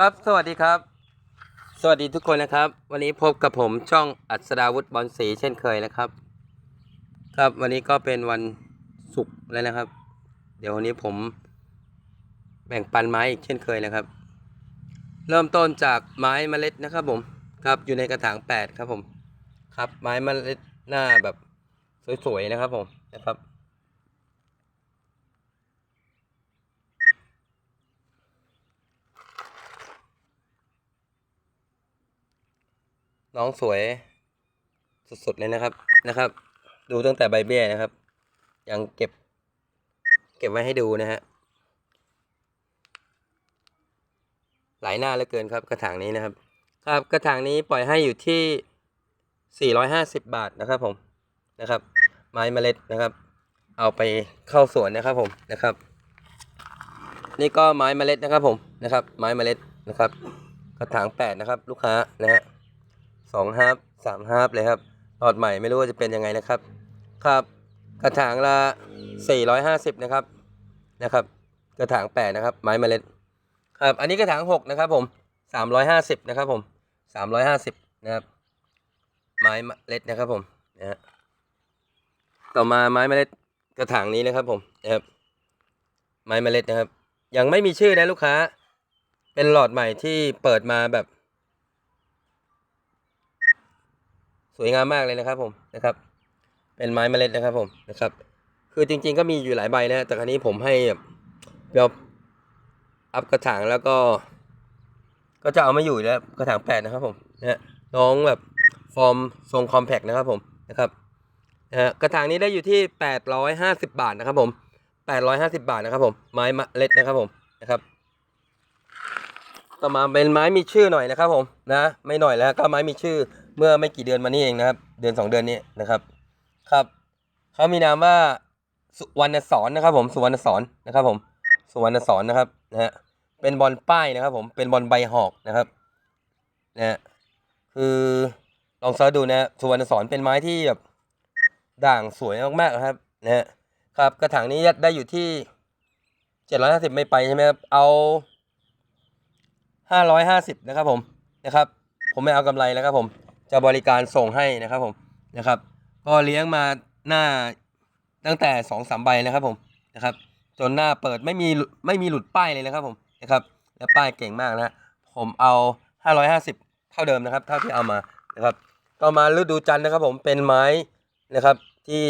ครับ สวัสดีครับ สวัสดีทุกคนนะครับ วันนี้พบกับผมช่องอัศดาวุฒิบอลสีเช่นเคยนะครับ ครับวันนี้ก็เป็นวันศุกร์แล้วนะครับ เดี๋ยววันนี้ผมแบ่งปันไม้อีกเช่นเคยนะครับ เริ่มต้นจากไม้เมล็ดนะครับผมครับอยู่ในกระถางแปดครับผม ครับไม้เมล็ดหน้าแบบสวยๆนะครับผมนะครับ น้องสวยสุดๆเลยนะครับนะครับ ดูตั้งแต่ใบเบี้ยนะครับ ยังเก็บ เก็บไว้ให้ดูนะฮะหลายหน้าเหลือเกินครับกระถางนี้นะครับ ครับกระถางนี้ปล่อยให้อยู่ที่ 450 บาทนะครับผมนะครับ ไม้เมล็ดนะครับ เอาไปเข้าสวนนะครับผมนะครับ นี่ก็ไม้เมล็ดนะครับผมนะครับ ไม้เมล็ดนะครับ กระถางแปดนะครับ ลูกค้านะฮะ สองฮาร์ปสามฮาร์ปเลยครับหลอดใหม่ไม่รู้ว่าจะเป็นยังไงนะครับ ครับ กระถางละ450นะครับนะครับ กระถางแปดนะครับ ไม้เมล็ด ครับ อันนี้กระถางหกนะครับ ผม350นะครับ ผม350นะครับ ไม้เมล็ดนะครับ ผมนะฮะต่อมาไม้เมล็ดกระถางนี้นะครับผมนะครับไม้เมล็ดนะครับ ยังไม่มีชื่อนะลูกค้า เป็นหลอดใหม่ที่เปิดมาแบบ สวยงามมากเลยนะครับผมนะครับ เป็นไม้เมล็ดนะครับผมนะครับ คือจริง ๆ ก็มีอยู่หลายใบนะแต่ครั้นี้ผมให้แบบเดี๋ยวอัพกระถางแล้วก็ ก็จะเอามาอยู่แล้วกระถางแปดนะครับผมนะน้องแบบฟอร์มทรงคอมแพคนะครับผมนะครับนะกระถางนี้ได้อยู่ที่แปดร้อยห้าสิบาทนะครับผมแปดร้อยห้าสิบาทนะครับผม ไม้เมล็ดนะครับผมนะครับ ต่อมาเป็นไม้มีชื่อหน่อยนะครับผมนะ ไม่หน่อยแล้วก็ไม้มีชื่อ เมื่อไม่กี่เดือนมานี้เองนะครับ เดือนสองเดือนนี้นะครับ ครับเขามีนามว่าสุวรรณสอนนะครับ ผมสุวรรณสอนนะครับผมสุวรรณสอนนะครับนะฮะเป็นบอลป้ายนะครับ ผมเป็นบอลใบหอกนะครับนะฮะคือลองเสิร์ชดูนะสุวรรณสอนเป็นไม้ที่แบบด่างสวยมากๆนะครับนะฮะครับกระถางนี้ได้อยู่ที่เจ็ดร้อยห้าสิบไม่ไปใช่ไหมครับเอาห้าร้อยห้าสิบนะครับผมนะครับ ผมไม่เอากำไรแล้วครับผม จะบริการส่งให้นะครับผมนะครับ ก็เลี้ยงมาหน้าตั้งแต่สองสามใบนะครับผมนะครับ จนหน้าเปิดไม่มีไม่มีหลุดป้ายเลยนะครับผมนะครับ และป้ายเก่งมากนะผมเอาห้าร้อยห้าสิบเท่าเดิมนะครับเท่าที่เอามานะครับต่อมาฤดูจันทร์นะครับ ผมเป็นไม้นะครับที่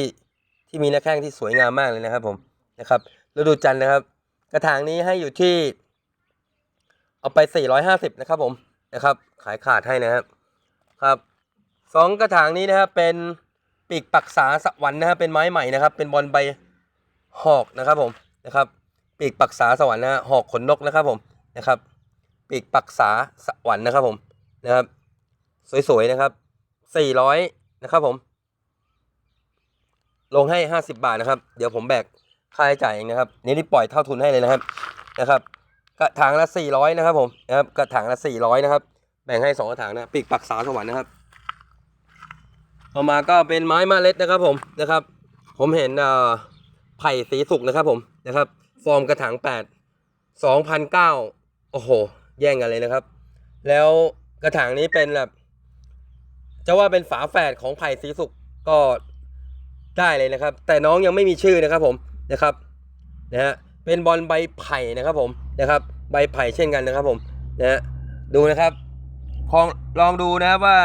ที่มีหน้าแข้งที่สวยงามมากเลยนะครับ ผมนะครับ ฤดูจันทร์นะครับ กระถางนี้ให้อยู่ที่ เอาไป 450 นะครับผมนะครับ ขายขาดให้นะครับครับ สองกระถางนี้นะครับเป็นปีกปักษาสวรรค์นะครับเป็นไม้ใหม่นะครับ เป็นบอลใบหอกนะครับผมนะครับ ปีกปักษาสวรรค์นะฮะหอกขนนกนะครับผมนะครับ ปีกปักษาสวรรค์นะครับผมนะครับ สวยๆนะครับ400นะครับผม ลงให้50บาทนะครับ เดี๋ยวผมแบกค่าใช้จ่ายเองนะครับนี่นี่ปล่อยเท่าทุนให้เลยนะครับนะครับ กระถางละสี่ร้อยนะครับผมนะครับกระถางละสี่ร้อยนะครับ แบ่งให้สองกระถางนะปีกปักษาสวรรค์นะครับ ต่อมาก็เป็นไม้มาเล็ดนะครับผมนะครับ ผมเห็นอ่อไผ่สีสุกนะครับผมนะครับ ฟอร์มกระถางแปดสองพันเก้าโอ้โห แย่งกันเลยนะครับ แล้วกระถางนี้เป็นแบบจะว่าเป็นฝาแฝดของไผ่สีสุกก็ได้เลยนะครับ แต่น้องยังไม่มีชื่อนะครับผมนะครับนะฮะเป็นบอลใบไผ่นะครับผมนะครับ ใบไผ่เช่นกันนะครับผมนะฮะดูนะครับลองลองดูนะครับว่า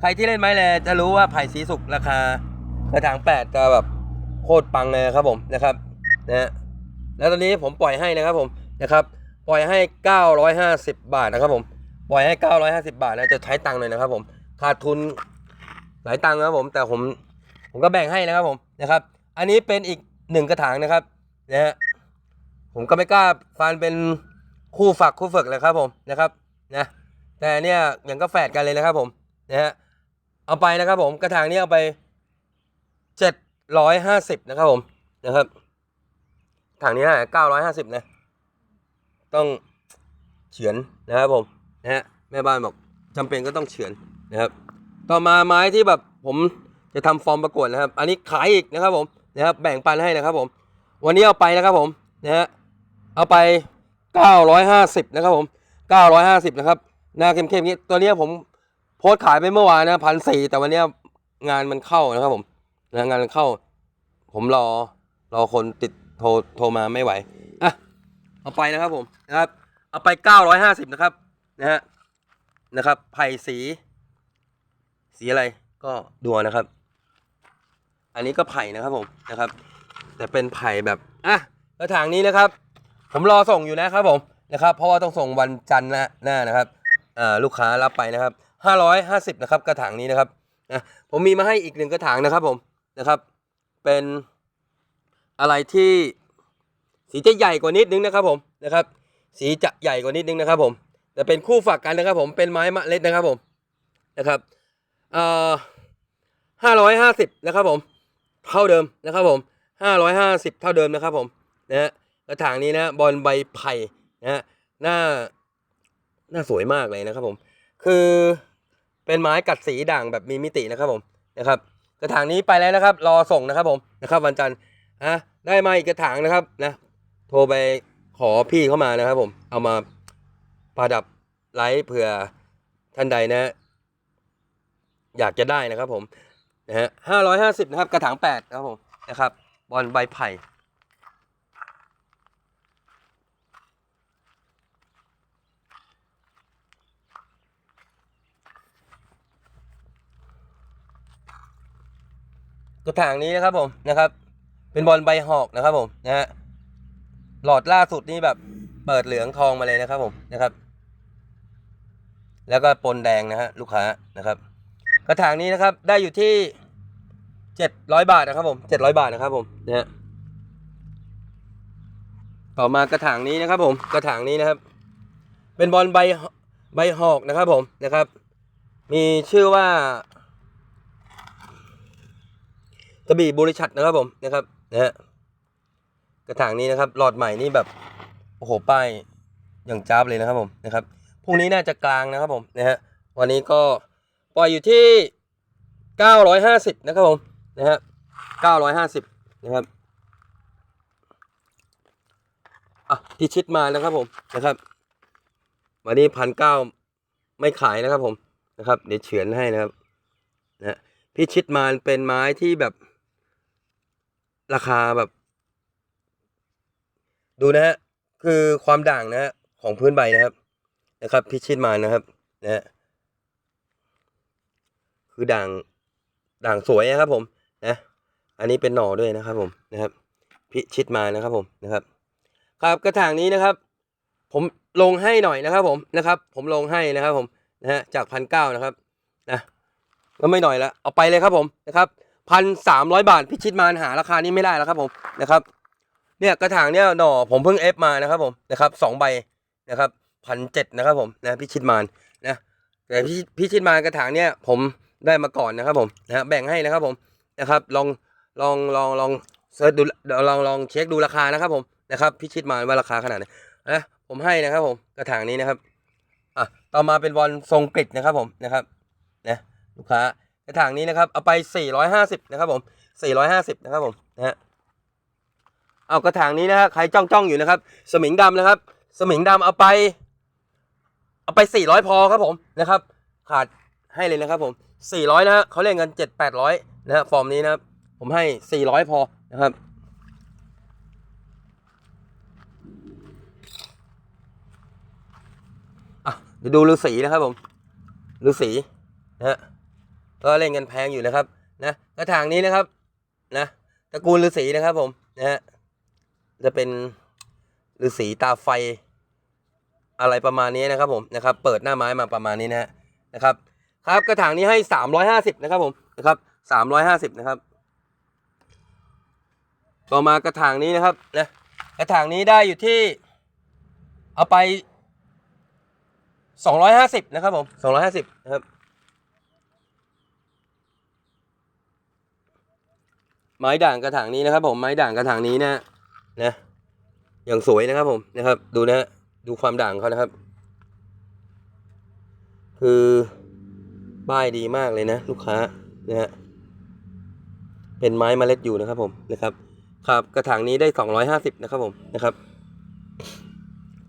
ใครที่เล่นไม้แลจะรู้ว่าไผ่สีสุกราคากระถางแปดจะแบบโคตรปังเลยครับผมนะครับนะฮะแล้วตอนนี้ผมปล่อยให้นะครับผมนะครับปล่อยให้ 950 บาทนะครับผมปล่อยให้ 950 บาทนะจะใช้ตังค์หน่อยนะครับผมขาดทุนหลายตังค์นะครับผมแต่ผมผมก็แบ่งให้นะครับผมนะครับ อันนี้เป็นอีกหนึ่งกระถางนะครับนะฮะผมก็ไม่กล้าฟันเป็นคู่ฝักคู่ฝึกเลยครับผมนะครับนะแต่เนี่ยอย่างก็แฝดกันเลยนะครับผมนะฮะ เอาไปนะครับผมกระถางนี้เอาไป750นะครับผมนะครับถังนี้950นะ ต้องเฉือนนะครับผมนะฮะแม่บ้านบอกจำเป็นก็ต้องเฉือนนะครับ ต่อมาไม้ที่แบบผมจะทำฟอร์มประกวดนะครับ อันนี้ขายอีกนะครับผมนะครับแบ่งปันให้นะครับผม วันนี้เอาไปนะครับผมนะฮะเอาไป950นะครับผม950นะครับหน้าเข้มๆนี้ตัวนี้ผม โพสขายไปเมื่อวานนะพันสี่แต่วันเนี้ยงานมันเข้านะครับผมนะงานมันเข้า ผมรอรอคนติดโทรโทรมาไม่ไหวอะเอาไปนะครับผมนะครับ เอาไป950นะครับนะฮะนะครับไผ่สี สีอะไรก็ดูเอานะครับ อันนี้ก็ไผ่นะครับผมนะครับ แต่เป็นไผ่แบบอะกระถางนี้นะครับ ผมรอส่งอยู่นะครับผมนะครับ เพราะว่าต้องส่งวันจันทร์หน้าหน้านะครับลูกค้ารับไปนะครับ ห้าร้อยห้าสิบนะครับ กระถางนี้นะครับนะผมมีมาให้อีกหนึ่งกระถางนะครับผมนะครับ เป็นอะไรที่สีจะใหญ่กว่านิดนึงนะครับผมนะครับ สีจะใหญ่กว่านิดนึงนะครับผมแต่เป็นคู่ฝักกันนะครับ ผมเป็นไม้มะเล็ดนะครับผมนะครับเอ่อห้าร้อยห้าสิบนะครับผมเท่าเดิมนะครับผมห้าร้อยห้าสิบเท่าเดิมนะครับผมนะฮะกระถางนี้นะบอลใบไผ่นะฮะหน้าหน้าสวยมากเลยนะครับผม คือ เป็นไม้กัดสีด่างแบบมีมิตินะครับผมนะครับ กระถางนี้ไปแล้วนะครับ รอส่งนะครับผมนะครับ วันจันทร์อะได้มาอีกกระถางนะครับนะโทรไปขอพี่เข้ามานะครับผมเอามาประดับไลฟ์เผื่อท่านใดนะ อยากจะได้นะครับผมนะฮะห้าร้อยห้าสิบนะครับ กระถางแปดนะครับผมนะครับบอลใบไผ่ กระถางนี้นะครับผมนะครับ เป็นบอลใบหอกนะครับผมนะฮะหลอดล่าสุดนี่แบบเปิดเหลืองทองมาเลยนะครับผมนะครับ แล้วก็ปนแดงนะฮะลูกค้านะครับ กระถางนี้นะครับได้อยู่ที่เจ็ดร้อยบาทนะครับผมเจ็ดร้อยบาทนะครับผมนะฮะต่อมากระถางนี้นะครับ ผมกระถางนี้นะครับ เป็นบอลใบใบหอกนะครับผมนะครับ มีชื่อว่า กระบี่บริชัดนะครับผมนะครับนะฮะกระถางนี้นะครับ หลอดใหม่นี่แบบโอ้โหป้ายอย่างจ้าบเลยนะครับผมนะครับพรุ่งนี้น่าจะกลางนะครับผมนะฮะวันนี้ก็ปล่อยอยู่ที่ 950 นะครับผมนะฮะ950 นะครับอะที่ชิดมานะครับผมนะครับวันนี้พันเก้าไม่ขายนะครับผมนะครับ เดี๋ยวเฉือนให้นะครับนะฮะพิชิตมาเป็นไม้ที่แบบ ราคาแบบ ดูนะฮะคือความด่างนะฮะของพื้นใบนะครับ นะครับ พิชิตมานะครับนะฮะคือด่างด่างสวยนะครับ ผมนะอันนี้เป็นหน่อด้วยนะครับ ผมนะครับ พิชิตมานะครับ ผมนะครับ ครับกระถางนี้นะครับ ผมลงให้หน่อยนะครับ ผมนะครับ ผมลงให้นะครับ ผมนะฮะจากพันเก้านะครับนะก็ไม่หน่อยละเอาไปเลยครับผมนะครับ พันสามร้อยบาทพิชิตมารหาราคานี้ไม่ได้แล้วครับผมนะครับ เนี่ยกระถางเนี่ยหน่อผมเพิ่งเอฟมานะครับผมนะครับสองใบนะครับพันเจ็ดนะครับผมนะพิชิตมารนะแต่พิพิชิตมารกระถางเนี่ยผมได้มาก่อนนะครับผมนะแบ่งให้นะครับผมนะครับ ลองลองลองลองเซิร์ชดูลองลองเช็คดูราคานะครับผมนะครับ พิชิตมารว่าราคาขนาดไหนนะผมให้นะครับผมกระถางนี้นะครับอะต่อมาเป็นบอลทรงกริดนะครับผมนะครับนะลูกค้า กระถางนี้นะครับ เอาไป 450 นะครับผม 450 นะครับผมนะฮะเอากระถางนี้นะฮะใครจ้องจ้องอยู่นะครับ สมิงดำนะครับ สมิงดำเอาไป เอาไป 400 พอครับผมนะครับ ขาดให้เลยนะครับผม 400 นะฮะเขาเล่นกัน 7 800 นะฮะฟอร์มนี้นะครับ ผมให้ 400 พอนะครับเดี๋ยวดูฤาษีนะครับผมฤาษีนะฮะ ก็เล่นกันแพงอยู่นะครับนะกระถางนี้นะครับนะตระกูลฤาษีนะครับผมนะฮะจะเป็นฤาษีตาไฟอะไรประมาณนี้นะครับผมนะครับ เปิดหน้าไม้มาประมาณนี้นะฮะนะครับ ครับกระถางนี้ให้สามร้อยห้าสิบนะครับผมนะครับสามร้อยห้าสิบนะครับ ต่อมากระถางนี้นะครับนะกระถางนี้ได้อยู่ที่ เอาไปสองร้อยห้าสิบนะครับผมสองร้อยห้าสิบนะครับ ไม้ด่างกระถางนี้นะครับ ผมไม้ด่างกระถางนี้นะนะ อย่างสวยนะครับผมนะครับ ดูนะ ดูความด่างเขานะครับ คือป้ายดีมากเลยนะ ลูกค้านะฮะเป็นไม้เมล็ดอยู่นะครับ ผมนะครับ ครับกระถางนี้ได้สองร้อยห้าสิบนะครับ ผมนะครับ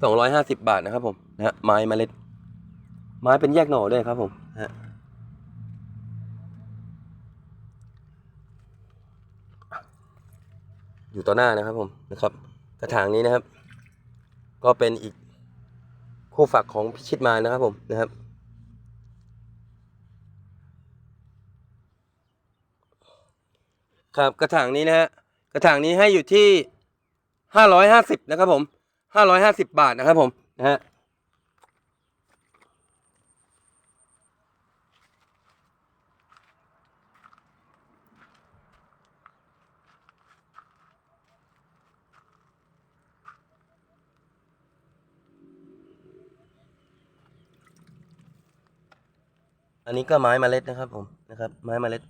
สองร้อยห้าสิบบาทนะครับ ผมนะฮะไม้เมล็ด ไม้เป็นแยกหน่อด้วยครับ ผมนะฮะ อยู่ต่อหน้านะครับผมนะครับ กระถางนี้นะครับ ก็เป็นอีกคู่ฝักของพิชิตมานะครับผมนะครับ ครับกระถางนี้นะฮะกระถางนี้ให้อยู่ที่ห้าร้อยห้าสิบนะครับผมห้าร้อยห้าสิบบาทนะครับผมนะฮะ อันนี้ก็ไม้เมล็ดนะครับ ผมนะครับ ไม้เมล็ด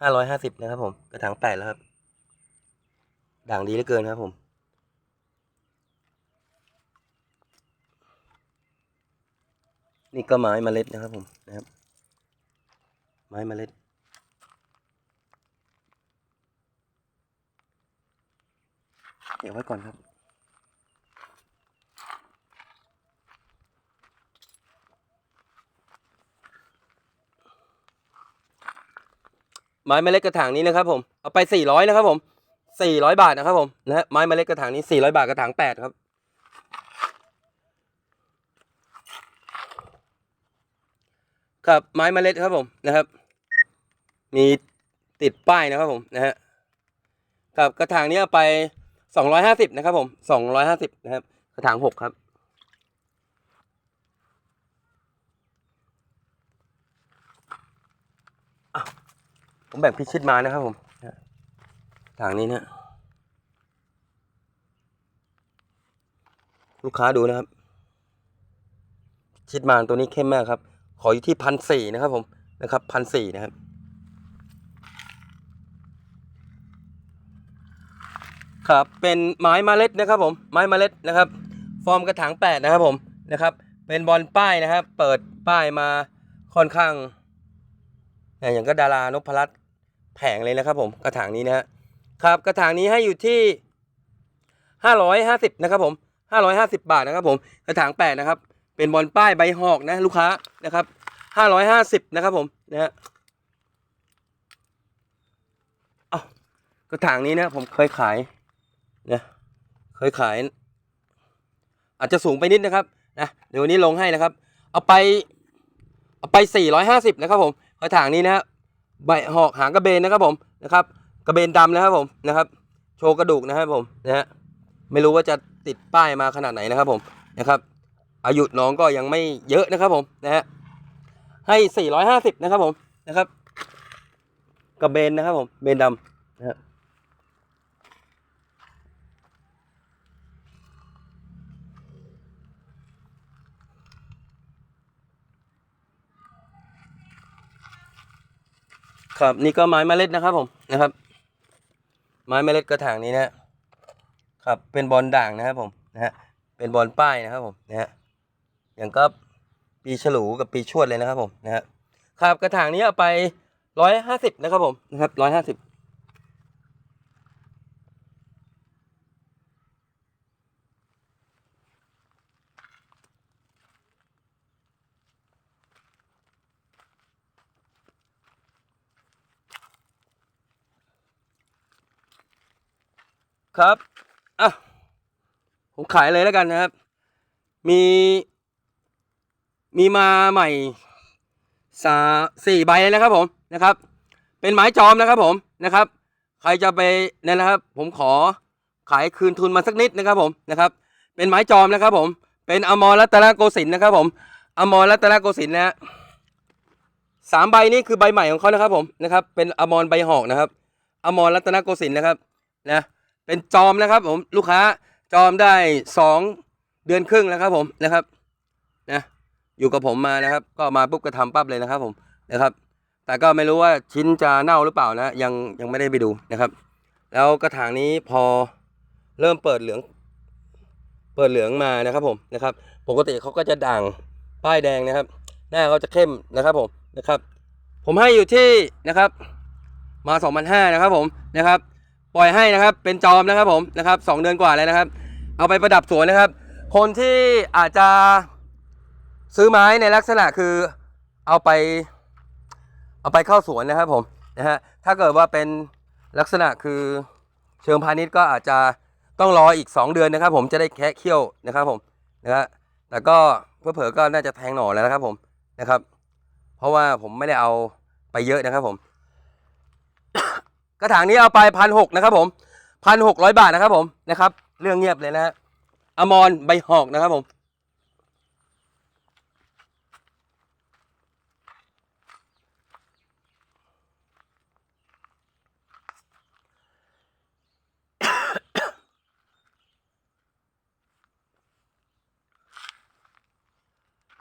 ห้าร้อยห้าสิบนะครับ ผมกระถางแปดแล้วครับ ด่างดีเหลือเกินครับผมนี่ก็ไม้เมล็ดนะครับผมนะครับ ไม้เมล็ด เดี๋ยวไว้ก่อนครับ ไม้เมล็ดกระถางนี้นะครับผมเอาไปสี่ร้อยนะครับผมสี่ร้อยบาทนะครับผมนะฮะไม้เมล็ดกระถางนี้สี่ร้อยบาทกระถางแปดครับครับไม้เมล็ดครับผมนะครับ มีติดป้ายนะครับผมนะฮะกับกระถางนี้เอาไปสองร้อยห้าสิบนะครับผมสองร้อยห้าสิบนะครับกระถางหกครับ ผมแบ่งพิชิตมานะครับผมนะทางนี้นะลูกค้าดูนะครับพิชิตมาตัวนี้เข้มมากครับ ขออยู่ที่พันสี่นะครับผมนะครับพันสี่นะครับ ครับ เป็นไม้มเมล็ดนะครับ ผม ไม้มเมล็ดนะครับ ฟอร์มกระถางแปดนะครับผมนะครับ เป็นบอลป้ายนะครับ เปิดป้ายมาค่อนข้าง อย่างก็ดารานพรัตน์แผงเลยนะครับผมกระถางนี้นะฮะครับกระถางนี้ให้อยู่ที่ห้าร้อยห้าสิบนะครับผมห้าร้อยห้าสิบบาทนะครับผมกระถางแปดนะครับเป็นบอลป้ายใบหอกนะลูกค้านะครับห้าร้อยห้าสิบนะครับผมนะฮะเอากระถางนี้นะผมเคยขายนะเคยขาย อาจจะสูงไปนิดนะครับนะเดี๋ยววันนี้ลงให้นะครับ เอาไปเอาไป 450นะครับผม กระถางนี้นะฮะใบหอกหางกระเบนนะครับผมนะครับ กระเบนดำนะครับผมนะครับ โชว์กระดูกนะครับผมนะฮะไม่รู้ว่าจะติดป้ายมาขนาดไหนนะครับผมนะครับ อายุน้องก็ยังไม่เยอะนะครับผมนะฮะให้ 450 นะครับผมนะครับ กระเบนนะครับผมเบนดำนะฮะ ครับนี่ก็ไม้เมล็ดนะครับผมนะครับ ไม้เมล็ดกระถางนี้นะฮะครับ เป็นบอลด่างนะครับผมนะฮะเป็นบอลป้ายนะครับผมนะฮะอย่างก็ปีฉลูกับปีชวดเลยนะครับผมนะฮะครับกระถางนี้เอาไปร้อยห้าสิบนะครับผมนะครับร้อยห้าสิบ ครับอะผมขายเลยแล้วกันนะครับ มี มีมาใหม่สาสี่ใบเลยนะครับผมนะครับ เป็นไม้จอมนะครับผมนะครับ ใครจะไปนั่นนะครับ ผมขอขายคืนทุนมาสักนิดนะครับผมนะครับ เป็นไม้จอมนะครับผม เป็นอมรรัตนโกสินทร์นะครับผมอมรรัตนโกสินทร์นะฮะสามใบนี้คือใบใหม่ของเขานะครับผมนะครับ เป็นอมรใบหอกนะครับ อมรรัตนโกสินทร์นะครับนะ เป็นจอมนะครับผมลูกค้าจอมได้สองเดือนครึ่งแล้วครับผมนะครับนะอยู่กับผมมานะครับ ก็มาปุ๊บก็ทำปั๊บเลยนะครับผมนะครับ แต่ก็ไม่รู้ว่าชิ้นจะเน่าหรือเปล่านะยังยังไม่ได้ไปดูนะครับ แล้วกระถางนี้พอเริ่มเปิดเหลือง เปิดเหลืองมานะครับผมนะครับ ปกติเขาก็จะด่างป้ายแดงนะครับ หน้าเขาจะเข้มนะครับผมนะครับ ผมให้อยู่ที่นะครับ มา2,500นะครับผมนะครับ ปล่อยให้นะครับ เป็นจอมนะครับผมนะครับสองเดือนกว่าแล้วนะครับ เอาไปประดับสวนนะครับ คนที่อาจจะซื้อไม้ในลักษณะคือเอาไป เอาไปเข้าสวนนะครับผมนะฮะถ้าเกิดว่าเป็นลักษณะคือเชิงพาณิชย์ก็อาจจะต้องรออีก 2 เดือนนะครับ ผมจะได้แคะเขี้ยวนะครับผมนะฮะแต่ก็เพื่อเผอก็น่าจะแทงหน่อแล้วนะครับผมนะครับ เพราะว่าผมไม่ได้เอาไปเยอะนะครับผม กระถางนี้เอาไปพันหกนะครับผมพันหกร้อยบาทนะครับผมนะครับ เรื่องเงียบเลยนะฮะอมรใบหอกนะครับผม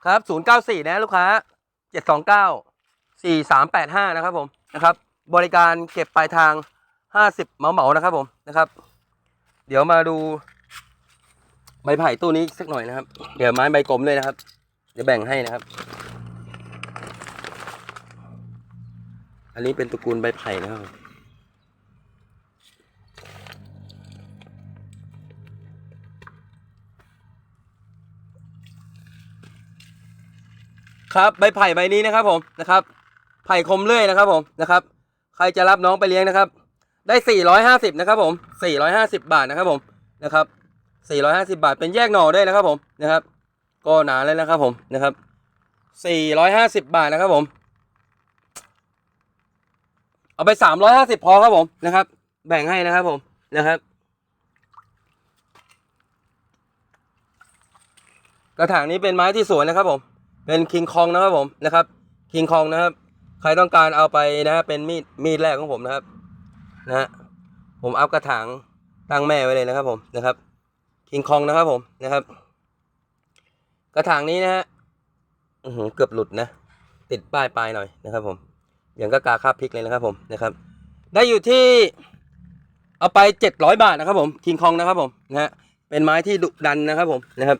ครับศูนย์เก้าสี่นะ ลูกค้าเจ็ดสองเก้าสี่สามแปดห้านะครับผม นะครับ บริการเก็บปลายทางห้าสิบเหมาเหมานะครับผมนะครับ เดี๋ยวมาดูใบไผ่ตู้นี้สักหน่อยนะครับ เดี๋ยวไม้ใบกลมด้วยนะครับ เดี๋ยวแบ่งให้นะครับ อันนี้เป็นตระกูลใบไผ่นะครับผมครับใบไผ่ใบนี้นะครับผมนะครับ ไผ่คมเลื่อยนะครับผมนะครับ ใครจะรับน้องไปเลี้ยงนะครับ ได้ 450 นะครับผม 450 บาทนะครับผมนะครับ 450 บาทเป็นแยกหน่อได้นะครับผมนะครับ ก็หนาเลยนะครับผมนะครับ 450 บาทนะครับผม เอาไป 350 พอครับผมนะครับ แบ่งให้นะครับผมนะครับกระถางนี้เป็นไม้ที่สวยนะครับผม เป็นคิงคองนะครับผมนะครับ คิงคองนะครับ ใครต้องการเอาไปนะ เป็นมีดมีดแรกของผมนะครับ นะฮะผมเอากระถางตั้งแม่ไว้เลยนะครับ ผมนะครับคิงคองนะครับผมนะครับ กระถางนี้นะฮะอือหือเกือบหลุดนะ ติดป้ายปลายหน่อยนะครับ ผมอย่างก็กาคาบพริกเลยนะครับ ผมนะครับ ได้อยู่ที่เอาไปเจ็ดร้อยบาทนะครับ ผมคิงคองนะครับ ผมนะฮะเป็นไม้ที่ดุดันนะครับ ผมนะครับ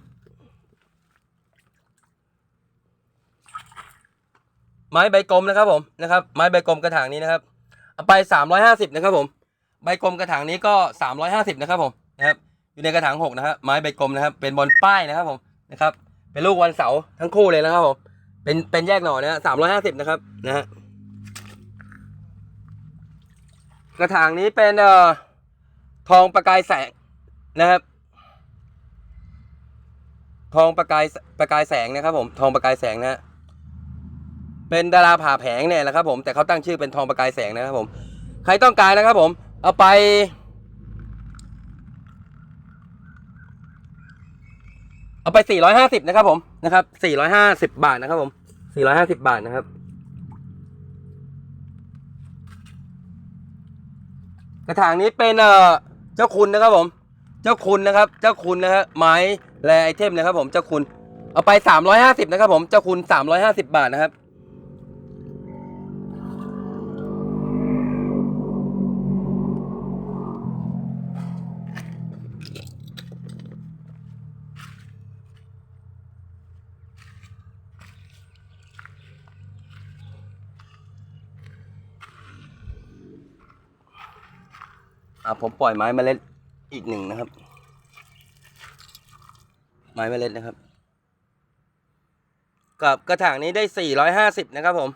ม้ใบกลมนะครับผมนะครับไม้ใบกลมกระถางนี้นะครับเอาไปสามร้อยห้าสิบนะครับผม ใบกลมกระถางนี้ก็สามร้อยห้าสิบนะครับผมนะครับอยู่ในกระถางหกนะครับไม้ใบกลมนะครับ เป็นบอลป้ายนะครับผมนะครับ เป็นลูกวันเสาร์ทั้งคู่เลยนะครับผมเป็นเป็นแยกหน่อนะสามร้อยห้าสิบนะครับนะฮะกระถางนี้เป็นเอ่อทองประกายแสงนะครับ ทองประกายประกายแสงนะครับผมทองประกายแสงนะฮะ เป็นดาราผ่าแผงเนี่ยแหละครับผมแต่เขาตั้งชื่อเป็นทองประกายแสงนะครับผมใครต้องการนะครับผมเอาไป เอาไป 450 นะครับผมนะครับ 450 บาทนะครับผม 450 บาทนะครับ กระถางนี้เป็นเอ่อเจ้าคุณนะครับผม เจ้าคุณนะครับ เจ้าคุณนะฮะไม้แรไอเทมนะครับผมเจ้าคุณเอาไป 350 นะครับผม เจ้าคุณ 350 บาทนะครับ อะผมปล่อยไม้เมล็ดอีกหนึ่งนะครับ ไม้เมล็ดนะครับ กับกระถางนี้ได้450นะครับผม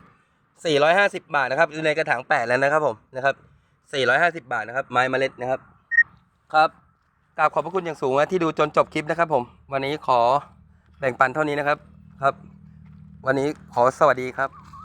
450บาทนะครับอยู่ในกระถาง8แล้วนะครับผมนะครับ450บาทนะครับ ไม้เมล็ดนะครับ ครับกราบขอบพระคุณอย่างสูงนะที่ดูจนจบคลิปนะครับ ผม วันนี้ขอแบ่งปันเท่านี้นะครับครับ วันนี้ขอสวัสดีครับ